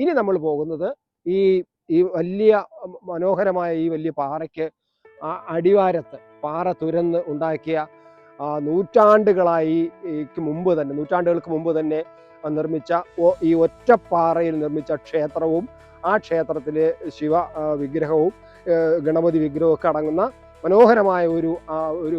ഇനി നമ്മൾ പോകുന്നത് ഈ ഈ വലിയ മനോഹരമായ ഈ വലിയ പാറയ്ക്ക് അടിവാരത്ത് പാറ തുരന്ന് ഉണ്ടാക്കിയ നൂറ്റാണ്ടുകളായി മുമ്പ് തന്നെ നൂറ്റാണ്ടുകൾക്ക് മുമ്പ് തന്നെ നിർമ്മിച്ച ഈ ഒറ്റപ്പാറയിൽ നിർമ്മിച്ച ക്ഷേത്രവും ആ ക്ഷേത്രത്തിലെ ശിവ വിഗ്രഹവും ഗണപതി വിഗ്രഹവും അടങ്ങുന്ന മനോഹരമായ ഒരു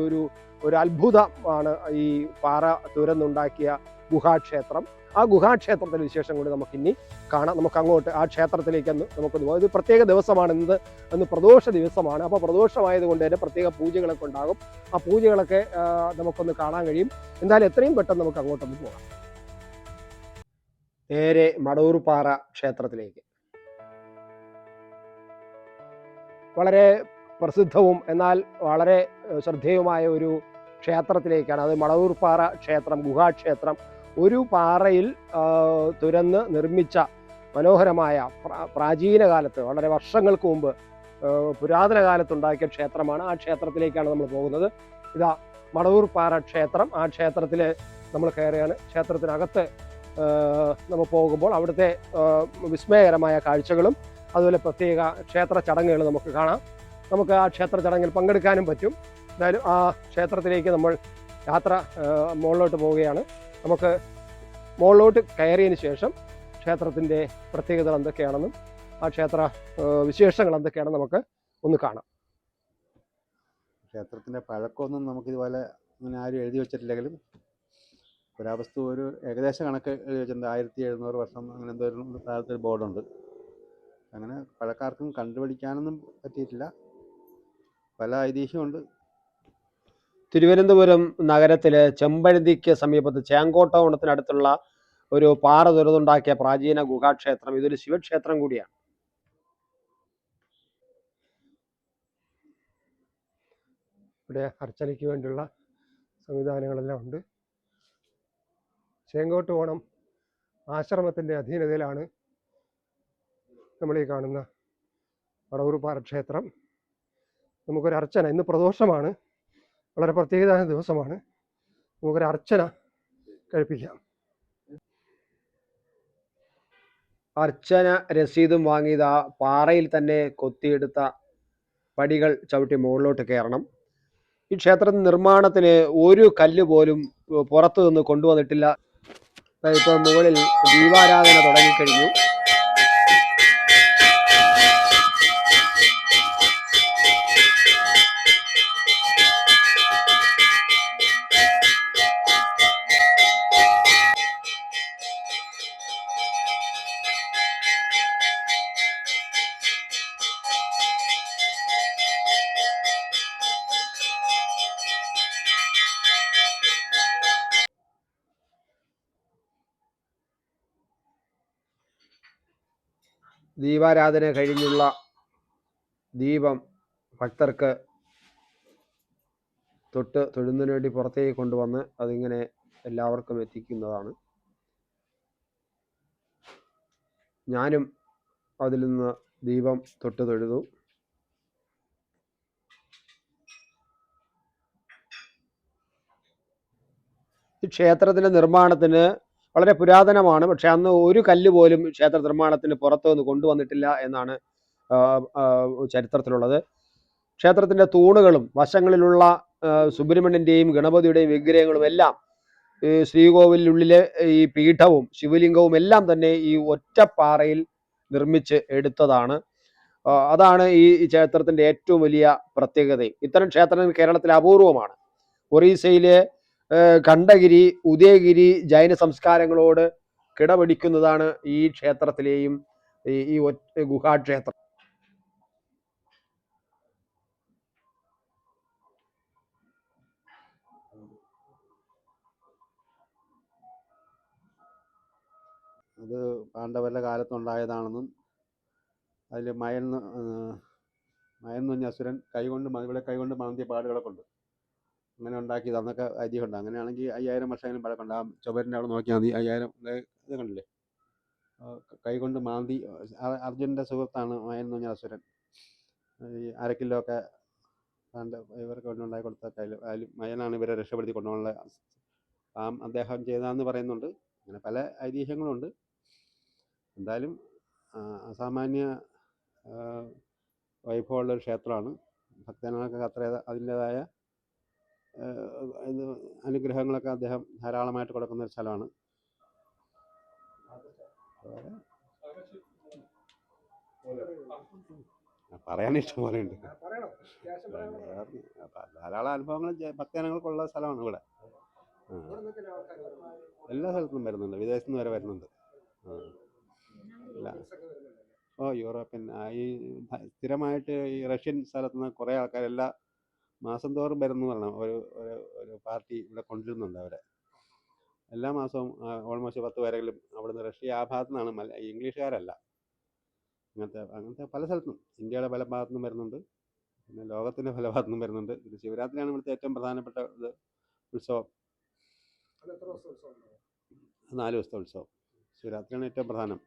ഒരു ഒരു അത്ഭുതമാണ് ഈ പാറ തുരന്നുണ്ടാക്കിയ ഗുഹാക്ഷേത്രം. ആ ഗുഹാക്ഷേത്രത്തിലെ വിശേഷം കൂടി നമുക്ക് ഇനി കാണാം. നമുക്ക് അങ്ങോട്ട് ആ ക്ഷേത്രത്തിലേക്ക് അന്ന് നമുക്കൊന്ന് പോകാം. ഇത് പ്രത്യേക ദിവസമാണ് ഇന്ന് അന്ന് പ്രദോഷ ദിവസമാണ്. അപ്പോൾ പ്രദോഷമായതുകൊണ്ട് തന്നെ പ്രത്യേക പൂജകളൊക്കെ ഉണ്ടാകും. ആ പൂജകളൊക്കെ നമുക്കൊന്ന് കാണാൻ കഴിയും. എന്തായാലും എത്രയും പെട്ടെന്ന് നമുക്ക് അങ്ങോട്ടൊന്ന് പോകാം. നേരെ മടവൂർപ്പാറ ക്ഷേത്രത്തിലേക്ക്. വളരെ പ്രസിദ്ധവും എന്നാൽ വളരെ ശ്രദ്ധേയവുമായ ഒരു ക്ഷേത്രത്തിലേക്കാണ്. അത് മടവൂർപ്പാറ ക്ഷേത്രം ഗുഹാക്ഷേത്രം ഒരു പാറയിൽ തുരന്ന് നിർമ്മിച്ച മനോഹരമായ പ്രാചീന കാലത്ത് വളരെ വർഷങ്ങൾക്ക് മുമ്പ് പുരാതന കാലത്തുണ്ടാക്കിയ ക്ഷേത്രമാണ്. ആ ക്ഷേത്രത്തിലേക്കാണ് നമ്മൾ പോകുന്നത്. ഇതാ മടവൂർ പാറ ക്ഷേത്രം. ആ ക്ഷേത്രത്തിൽ നമ്മൾ കയറുകയാണ്. ക്ഷേത്രത്തിനകത്ത് നമ്മൾ പോകുമ്പോൾ അവിടുത്തെ വിസ്മയകരമായ കാഴ്ചകളും അതുപോലെ പ്രത്യേക ക്ഷേത്ര ചടങ്ങുകൾ നമുക്ക് കാണാം. നമുക്ക് ആ ക്ഷേത്ര ചടങ്ങിൽ പങ്കെടുക്കാനും പറ്റും. എന്തായാലും ആ ക്ഷേത്രത്തിലേക്ക് നമ്മൾ യാത്ര മുകളിലോട്ട് പോവുകയാണ്. നമുക്ക് മുകളിലോട്ട് കയറിയതിന് ശേഷം ക്ഷേത്രത്തിന്റെ പ്രത്യേകതകൾ എന്തൊക്കെയാണെന്നും ആ ക്ഷേത്ര വിശേഷങ്ങൾ എന്തൊക്കെയാണെന്ന് നമുക്ക് ഒന്ന് കാണാം. ക്ഷേത്രത്തിന്റെ പഴക്കമൊന്നും നമുക്കിതുപോലെ അങ്ങനെ ആരും എഴുതി വെച്ചിട്ടില്ലെങ്കിലും പുരാവസ്തു ഒരു ഏകദേശ കണക്ക് എഴുതി വെച്ചിട്ടുണ്ട്. ആയിരത്തി എഴുന്നൂറ് വർഷം അങ്ങനെ എന്തോ ഒരു താഴത്തെ ബോർഡുണ്ട്. അങ്ങനെ പഴക്കാർക്കും കണ്ടുപിടിക്കാനൊന്നും പറ്റിയിട്ടില്ല. പല ഐതിഹ്യമുണ്ട്. തിരുവനന്തപുരം നഗരത്തിലെ ചെമ്പഴന്തിക്ക് സമീപത്ത് ചേങ്കോട്ടവണത്തിനടുത്തുള്ള ഒരു പാറ തുറന്നുണ്ടാക്കിയ പ്രാചീന ഗുഹാക്ഷേത്രം. ഇതൊരു ശിവക്ഷേത്രം കൂടിയാണ്. ഇവിടെ അർച്ചനയ്ക്ക് വേണ്ടിയുള്ള സംവിധാനങ്ങളെല്ലാം ഉണ്ട്. ചേങ്കോട്ട് ഓണം ആശ്രമത്തിന്റെ അധീനതയിലാണ് നമ്മൾ ഈ കാണുന്ന വടവൂർപ്പാറ ക്ഷേത്രം നമുക്കൊരു അർച്ചന ഇന്ന് പ്രദോഷമാണ്. വളരെ പ്രത്യേകത ദിവസമാണ്. നമുക്കൊരു അർച്ചന കഴിപ്പിക്കാം. അർച്ചന രസീതും വാങ്ങിയത് ആ പാറയിൽ തന്നെ കൊത്തിയെടുത്ത പടികൾ ചവിട്ടി മുകളിലോട്ട് കയറണം. ഈ ക്ഷേത്ര നിർമ്മാണത്തിന് ഒരു കല്ല് പോലും പുറത്തു നിന്ന് കൊണ്ടുവന്നിട്ടില്ല. ഇപ്പോൾ മുകളിൽ ദീപാരാധന തുടങ്ങിക്കഴിഞ്ഞു. ദീപാരാധന കഴിഞ്ഞുള്ള ദീപം ഭക്തർക്ക് തൊട്ട് തൊഴുന്നതിന് വേണ്ടി പുറത്തേക്ക് കൊണ്ടുവന്ന് അതിങ്ങനെ എല്ലാവർക്കും എത്തിക്കുന്നതാണ്. ഞാനും അതിൽ നിന്ന് ദീപം തൊട്ട് തൊഴുതു. ക്ഷേത്രത്തിന്റെ നിർമ്മാണത്തിന് വളരെ പുരാതനമാണ്. പക്ഷെ അന്ന് ഒരു കല്ല് പോലും ക്ഷേത്ര നിർമ്മാണത്തിന് പുറത്തു നിന്ന് കൊണ്ടുവന്നിട്ടില്ല എന്നാണ് ചരിത്രത്തിലുള്ളത്. ക്ഷേത്രത്തിന്റെ തൂണുകളും വശങ്ങളിലുള്ള സുബ്രഹ്മണ്യന്റെയും ഗണപതിയുടെയും വിഗ്രഹങ്ങളും എല്ലാം ഈ ശ്രീകോവിലുള്ളിലെ ഈ പീഠവും ശിവലിംഗവും എല്ലാം തന്നെ ഈ ഒറ്റപ്പാറയിൽ നിർമ്മിച്ച് എടുത്തതാണ്. അതാണ് ഈ ക്ഷേത്രത്തിന്റെ ഏറ്റവും വലിയ പ്രത്യേകത. ഇത്തരം ക്ഷേത്രങ്ങൾ കേരളത്തിൽ അപൂർവമാണ്. ഒറീസയിലെ ഖണ്ഡഗിരി ഉദയഗിരി ജൈന സംസ്കാരങ്ങളോട് കിടപിടിക്കുന്നതാണ് ഈ ക്ഷേത്രത്തിലെയും ഈ ഗുഹാക്ഷേത്രം അത് പാണ്ഡവരുടെ കാലത്തുണ്ടായതാണെന്നും അതിൽ മയൻ നൊഞ്ഞ അസുരൻ കൈകൊണ്ട് ഇവിടെ കൈകൊണ്ട് മാന്തിയ പാടുകളൊക്കെ ഉണ്ട്. അങ്ങനെ ഉണ്ടാക്കിയത്. അന്നൊക്കെ ഐതിഹ്യമുണ്ട്. അങ്ങനെയാണെങ്കിൽ അയ്യായിരം വർഷമെങ്കിലും പഴക്കമുണ്ട് ആ ചുവരിന്റെ അവിടെ നോക്കിയാൽ മതി. അയ്യായിരം ഇത് കണ്ടില്ലേ? കൈകൊണ്ട് മാന്തി അർജുനന്റെ സുഹൃത്താണ് മയൻ എന്ന് പറഞ്ഞ അസുരൻ. ഈ അര കിലോ ഒക്കെ ഇവർക്ക് കൊണ്ട് ഉണ്ടാക്കി കൊടുത്ത കയ്യിൽ അതിൽ മയനാണ് ഇവരെ രക്ഷപ്പെടുത്തി കൊണ്ടുപോകാനുള്ള ആ അദ്ദേഹം ചെയ്തതെന്ന് പറയുന്നുണ്ട്. അങ്ങനെ പല ഐതിഹ്യങ്ങളുണ്ട് എന്തായാലും അസാമാന്യ വൈഭവമുള്ള വൈഭവമുള്ളൊരു ക്ഷേത്രമാണ്. ഭക്തജനങ്ങൾക്ക് അത്ര അതിന്റേതായ അനുഗ്രഹങ്ങളൊക്കെ അദ്ദേഹം ധാരാളമായിട്ട് കൊടുക്കുന്ന ഒരു സ്ഥലമാണ് പറയാൻ ഇഷ്ടംപോലെ ഉണ്ട് ധാരാളം അനുഭവങ്ങൾ ഭക്തജനങ്ങൾക്കുള്ള സ്ഥലമാണ് ഇവിടെ. എല്ലാ സ്ഥലത്തും വരുന്നുണ്ട് വിദേശത്തു നിന്ന് വരെ വരുന്നുണ്ട്. ഓ യൂറോപ്യൻ ഈ സ്ഥിരമായിട്ട് ഈ റഷ്യൻ സ്ഥലത്തു നിന്ന് കുറേ ആൾക്കാർ എല്ലാ മാസം തോറും വരുന്നു പറയണം. ഒരു ഒരു ഒരു പാർട്ടി ഇവിടെ കൊണ്ടുവരുന്നുണ്ട് അവരെ. എല്ലാ മാസവും ഓൾമോസ്റ്റ് പത്ത് പേരെങ്കിലും അവിടുന്ന് റഷ്യ ആ ഭാഗത്തു നിന്നാണ് മല ഇംഗ്ലീഷുകാരല്ല. അങ്ങനത്തെ അങ്ങനത്തെ പല സ്ഥലത്തും ഇന്ത്യയുടെ പല ഭാഗത്തു നിന്നും വരുന്നുണ്ട്. പിന്നെ ലോകത്തിന്റെ പല ഭാഗത്തു നിന്നും വരുന്നുണ്ട്. പിന്നെ ശിവരാത്രിയാണ് ഇവിടുത്തെ ഏറ്റവും പ്രധാനപ്പെട്ട ഇത് ഉത്സവം. നാല് ദിവസത്തെ ഉത്സവം. ശിവരാത്രിയാണ് ഏറ്റവും പ്രധാനം.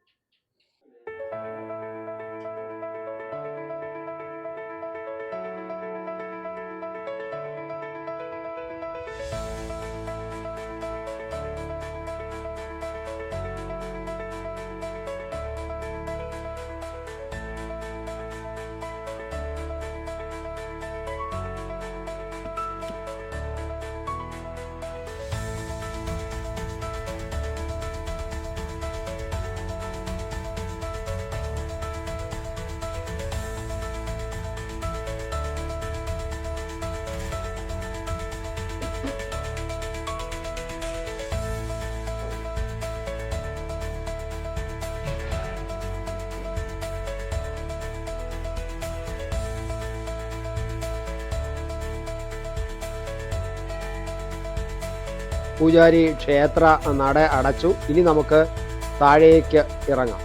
പൂജാരി ക്ഷേത്ര നട അടച്ചു. ഇനി നമുക്ക് താഴേക്ക് ഇറങ്ങാം.